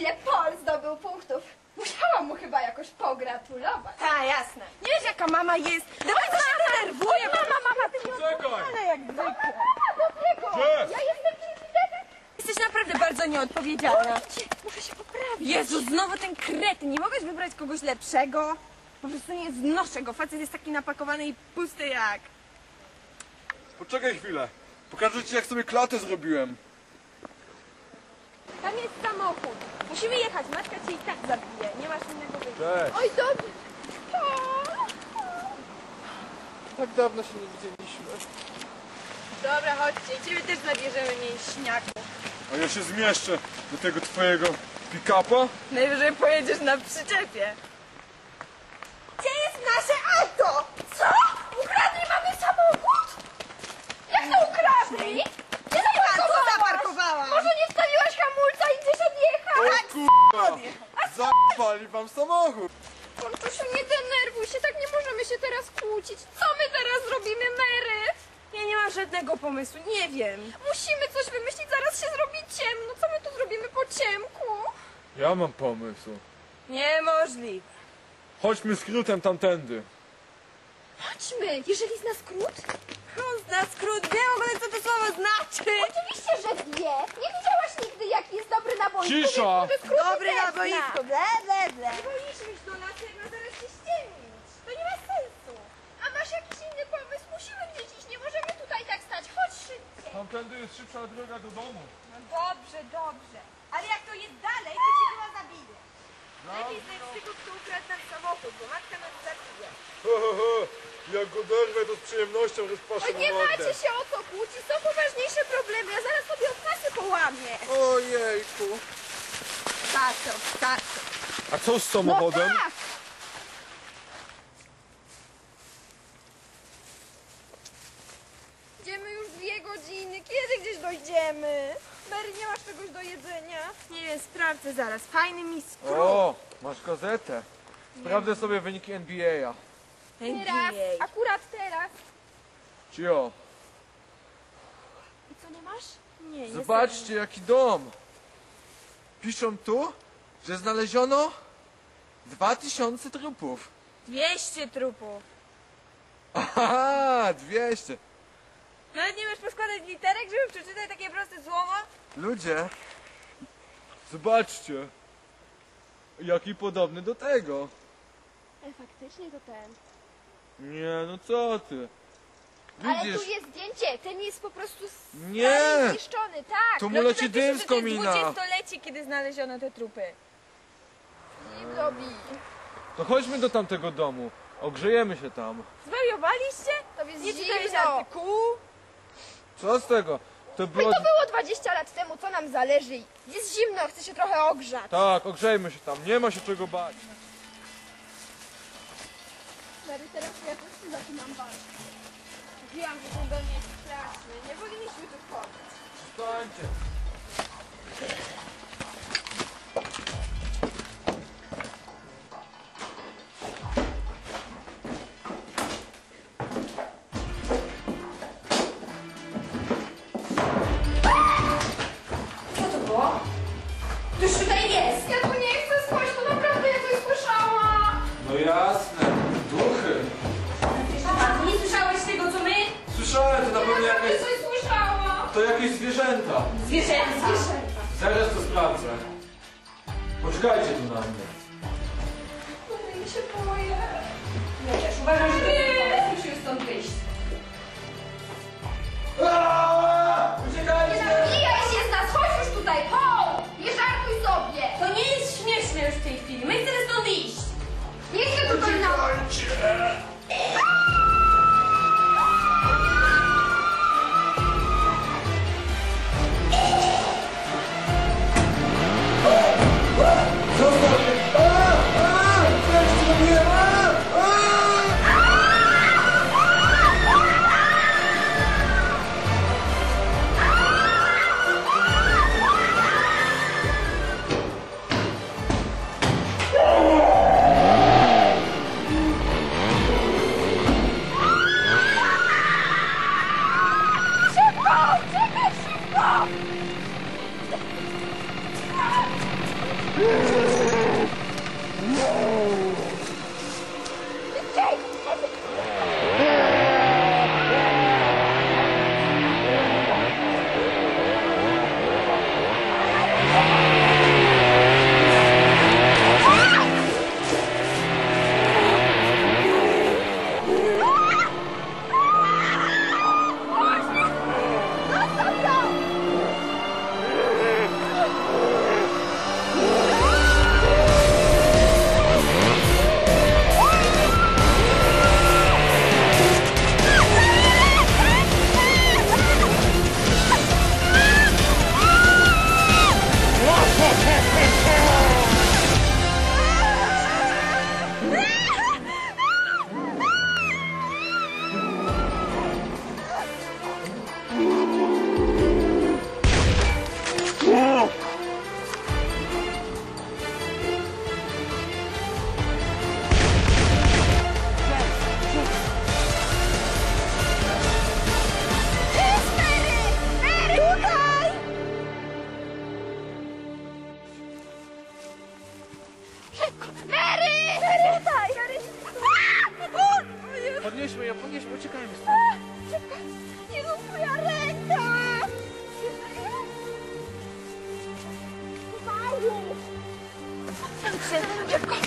ile Pol zdobył punktów. Musiałam mu chyba jakoś pogratulować. Ta, jasne. Nie wiesz jaka mama jest. Dawaj, co się denerwuje. Mama, mama, ty nie Czekaj! Ale jak zwykle. Dlatego Gdzie? ja jestem. Jesteś naprawdę bardzo nieodpowiedzialna. Muszę się poprawić. Jezu, znowu ten kretyn. Nie mogłeś wybrać kogoś lepszego? Po prostu nie znoszę go. Facet jest taki napakowany i pusty jak... Poczekaj chwilę. Pokażę ci jak sobie klatę zrobiłem. Tam jest samochód. Musimy jechać. Matka cię i tak zabije. Nie masz innego wyjścia. Cześć. Oj, dobrze. Tak dawno się nie widzieliśmy. Dobra, chodźcie. I ciebie też zabierzemy mięśniaku. A ja się zmieszczę do tego twojego pick-upa. Najwyżej pojedziesz na przyczepie. Gdzie jest nasze auto? Co? Ukradli mamy samochód? Jak to ukradli? Nie A co zaparkowałaś? zaparkowała? Może nie wstawiłaś hamulca i gdzieś odjechał? O kurwa! Zapali wam samochód! Pontusiu, nie denerwuj się, tak nie możemy się teraz kłócić. Co my teraz zrobimy, Mary? Ja nie mam żadnego pomysłu. Nie wiem. Musimy coś wymyślić, zaraz się zrobi ciemno. Co my tu zrobimy po ciemku? Ja mam pomysł. Niemożliwe. Chodźmy skrótem tamtędy. Chodźmy, jeżeli zna skrót. Chrust na skrót. Wiem w ogóle co to słowo znaczy. Oczywiście, że wie. Nie widziałaś nigdy, jaki jest na. Cisza! Dobry na boisku. Ble, ble, ble. Nie boisz iść do lasu, jak ma zaraz się ściemnić. To nie ma sensu. A masz jakiś inny pomysł? Musimy gdzieś iść, nie możemy tutaj tak stać. Chodź szybciej. Tamtędy jest szybsza droga do domu. No dobrze, dobrze. Ale jak to jest dalej, to cię chyba zabije. Lepiej znajdź tego, kto ukradł nam samochód, bo matka nas zabije. Ho, ho, ho. Jak go derwę, to z przyjemnością Oj, rozpaszę nie mu mordę. macie się o co kłócić. Są poważniejsze problemy. Ja zaraz połamię. Ojejku. Tato, tato. A co z samochodem? No tak. Idziemy już dwie godziny. Kiedy gdzieś dojdziemy? Mary, nie masz czegoś do jedzenia? Nie wiem, sprawdzę zaraz. Fajny mi skrót. O, masz gazetę. Sprawdzę sobie wyniki NBA. Teraz, NBA. akurat teraz. Cio, I co, nie masz? Nie, nie zobaczcie jaki dom. Piszą tu, że znaleziono 2000 trupów. 200 trupów. Aha, 200. Nawet nie wiesz poskładać literek, żeby przeczytać takie proste słowo? Ludzie, zobaczcie. Jaki podobny do tego. E, faktycznie to ten. Nie, no co ty. Ale tu jest zdjęcie. Ten jest po prostu Nie. stary zniszczony, tak. tu No mu leci napisze, dym że z to jest komina. dwudziestolecie, kiedy znaleziono te trupy. I robi. To chodźmy do tamtego domu. Ogrzejemy się tam. Zwariowaliście? To jest Nie czytałeś zimno. artykułu? Co z tego? To I było... to było 20 lat temu, co nam zależy? Jest zimno, chcę się trochę ogrzać. Tak, ogrzejmy się tam. Nie ma się czego bać. Mary, teraz ja też zaczynam walczyć. Mówiłam, że ten dom jest straszny. Nie powinniśmy tu wchodzić. Stańcie. Poczekajcie tu na mnie. Ja się boję. Ja też uważam, że to nie pomysł. Musimy stąd wyjść. Aaaa! Ponieśmy ją, ponieśmy, uciekajmy stąd. Szybko! Jezus, moja ręka! Mały! Szybko!